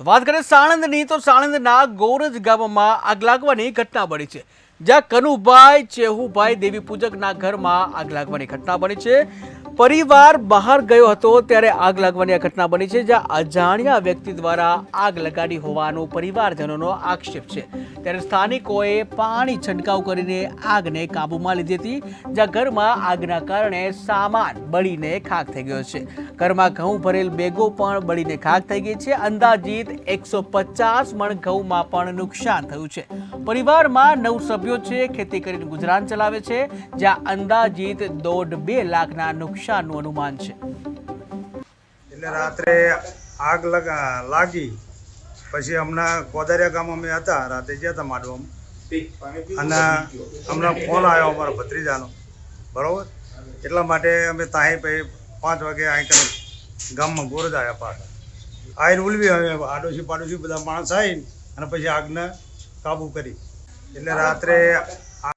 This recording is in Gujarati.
વાત કરીએ સાણંદની, તો સાણંદના ગોરજ ગામમાં આગ લાગવાની ઘટના બની છે, જ્યાં કનુભાઈ ચેહુભાઈ દેવી પૂજકના ઘરમાં આગ લાગવાની ઘટના બની છે. પરિવાર બહાર ગયો હતો ત્યારે આગ લાગવાની આ ઘટના બની છે, જ્યાં અજાણ્યા વ્યક્તિ દ્વારા આગ લગાડી હોવાનો પરિવારજનોનો આક્ષેપ છે. ત્યારે સ્થાનિકોએ પાણી છંટકાવ કરીને આગને કાબૂમાં લીધી હતી, જ્યાં ઘરમાં આગના કારણે સામાન બળીને ખાક થઈ ગયો છે. ઘરમાં ઘઉં ભરેલ બેગો પણ બળીને ખાક થઈ ગઈ છે. અંદાજિત એકસો પચાસ મણ ઘઉંમાં પણ નુકસાન થયું છે. પરિવારમાં નવ સભ્યો છે, ખેતી કરીને ગુજરાન ચલાવે છે, જ્યાં અંદાજિત દોઢ બે લાખના નુકસાનનું અનુમાન છે. એટલે રાત્રે આગ લાગી પછી હમણાં કોદારિયા ગામ અમે હતા, રાતે ગયા હતા માંડવામાં અને હમણાં ફોન આવ્યો અમારા ભત્રીજાનો. બરાબર? એટલા માટે અમે તાહી પછી પાંચ વાગે અહીં ગામમાં ગોરજ આવ્યા પાછા. આવીને ઉલવી હવે આડોશી પાડોશી બધા માણસ આવીને અને પછી આગને કાબુ કરી. એટલે રાત્રે